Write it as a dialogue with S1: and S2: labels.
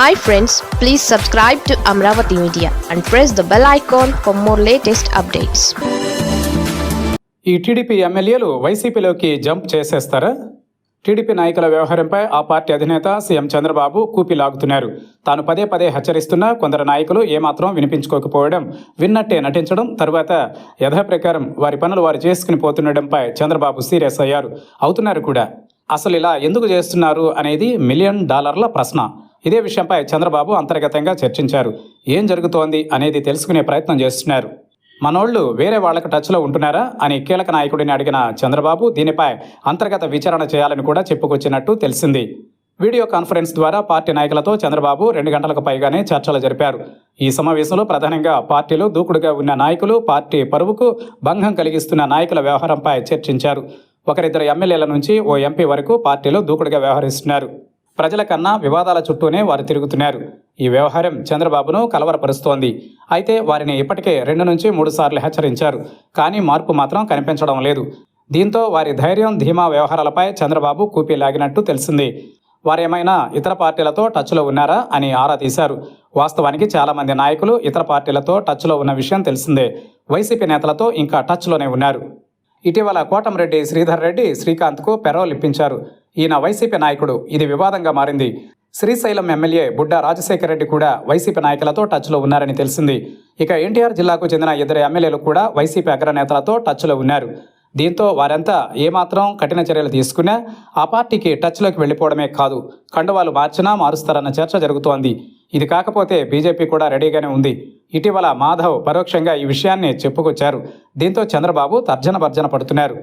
S1: Hi friends please subscribe to Amaravati Media and press the bell icon for more latest updates
S2: ఈ TDP ఎమ్మెల్యేలు వైసీపీలోకి jump చేసేస్తారా? TDP నాయకుల వ్యవహారంపై ఆ పార్టీ అధినేత సీఎం చంద్రబాబు కూపి లాగుతున్నారు. తాను పదే పదే హెచ్చరిస్తున్నా కొందరు నాయకులు ఏమాత్రం వినిపించుకోకపోవడం విన్నట్టే నటించడం తరువాత యథాప్రకారం వారి పనులు వారు చేసుకుని పోతుండడంపై చంద్రబాబు సీరియస్ అయ్యారు. అవుతున్నారు కూడా. అసలు ఇలా ఎందుకు చేస్తున్నారు అనేది మిలియన్ డాలర్ల ప్రశ్న. ఇదే విషయంపై చంద్రబాబు అంతర్గతంగా చర్చించారు. ఏం జరుగుతోంది అనేది తెలుసుకునే ప్రయత్నం చేస్తున్నారు. మనోళ్ళు వేరే వాళ్ళకు టచ్లో ఉంటున్నారా అని కీలక నాయకుడిని అడిగిన చంద్రబాబు దీనిపై అంతర్గత విచారణ చేయాలని కూడా చెప్పుకొచ్చినట్టు తెలిసింది. వీడియో కాన్ఫరెన్స్ ద్వారా పార్టీ నాయకులతో చంద్రబాబు రెండు గంటలకు పైగానే చర్చలు జరిపారు. ఈ సమావేశంలో ప్రధానంగా పార్టీలో దూకుడుగా ఉన్న నాయకులు పార్టీ పరువుకు భంగం కలిగిస్తున్న నాయకుల వ్యవహారంపై చర్చించారు. ఒకరిద్దరు ఎమ్మెల్యేల నుంచి ఓ ఎంపీ వరకు పార్టీలో దూకుడుగా వ్యవహరిస్తున్నారు. ప్రజల కన్నా వివాదాల చుట్టూనే వారు తిరుగుతున్నారు. ఈ వ్యవహారం చంద్రబాబును కలవరపరుస్తోంది. అయితే వారిని ఇప్పటికే రెండు నుంచి మూడు సార్లు హెచ్చరించారు. కానీ మార్పు మాత్రం కనిపించడం లేదు. దీంతో వారి ధైర్యం ధీమా వ్యవహారాలపై చంద్రబాబు కూపీ లాగినట్టు తెలిసింది. వారేమైనా ఇతర పార్టీలతో టచ్లో ఉన్నారా అని ఆరా తీశారు. వాస్తవానికి చాలామంది నాయకులు ఇతర పార్టీలతో టచ్లో ఉన్న విషయం తెలిసిందే. వైసీపీ నేతలతో ఇంకా టచ్లోనే ఉన్నారు. ఇటీవల కోటంరెడ్డి శ్రీధర్ రెడ్డి శ్రీకాంత్కు పెరోల్ ఇప్పించారు ఈయన వైసీపీ నాయకుడు. ఇది వివాదంగా మారింది. శ్రీశైలం ఎమ్మెల్యే బుడ్డా రాజశేఖర రెడ్డి కూడా వైసీపీ నాయకులతో టచ్లో ఉన్నారని తెలిసింది. ఇక ఎన్టీఆర్ జిల్లాకు చెందిన ఇద్దరు ఎమ్మెల్యేలు కూడా వైసీపీ అగ్రనేతలతో టచ్లో ఉన్నారు. దీంతో వారంతా ఏమాత్రం కఠిన చర్యలు తీసుకున్నా ఆ పార్టీకి టచ్లోకి వెళ్ళిపోవడమే కాదు కండువాలు మార్చినా మారుస్తారన్న చర్చ జరుగుతోంది. ఇది కాకపోతే బీజేపీ కూడా రెడీగానే ఉంది. ఇటీవల మాధవ్ పరోక్షంగా ఈ విషయాన్ని చెప్పుకొచ్చారు. దీంతో చంద్రబాబు తర్జన భర్జన పడుతున్నారు.